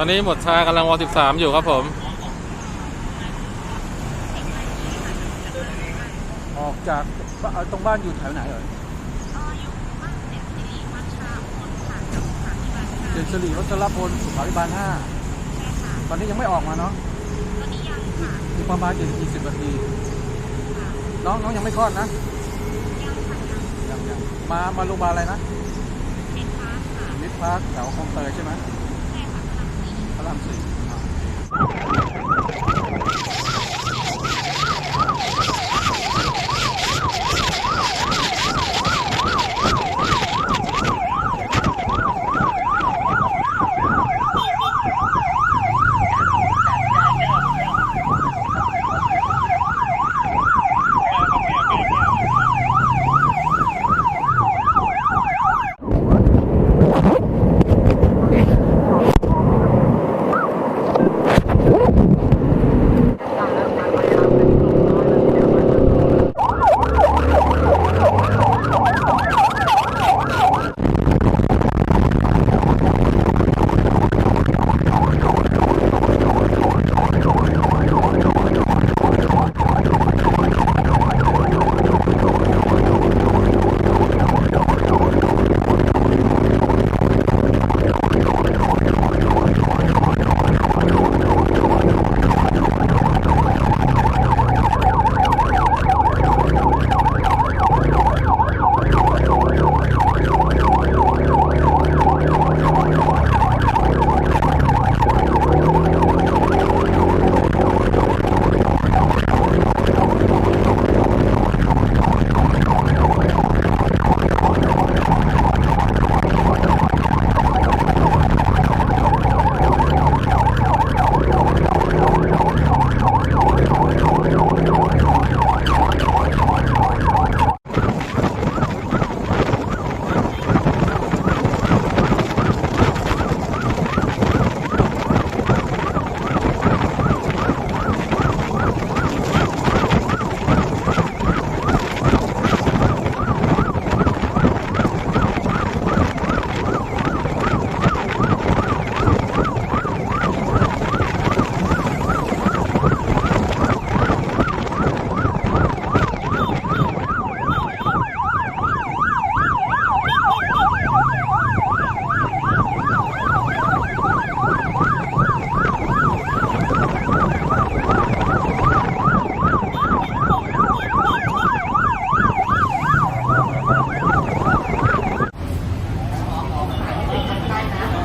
อนนี้หมดชากำลังวสิบสามอยู่ครับผม ออกจากบ้านตรงบ้านอยู่แถวไหนเอ่ยเอ่ออยู่บ้านเจ็ดสิริวัชราพลค่ะกับสถานีบาลเจนสิริวัชรพลสุขาภิบาลห้าใช่ค่ะตอนนี้ยังไม่ออกมาเนาะตอนนี้ยังค่ะอีกประมาณกี่นาทีสิบนาทีค่ะน้องน้องยังไม่คลอดนะยังค่ะยังยังยังมามาโรงพยาบาลอะไรนะเป็นพาร์ทค่ะมิตรพาร์คแถวคลองเตยใช่ไหม ในะ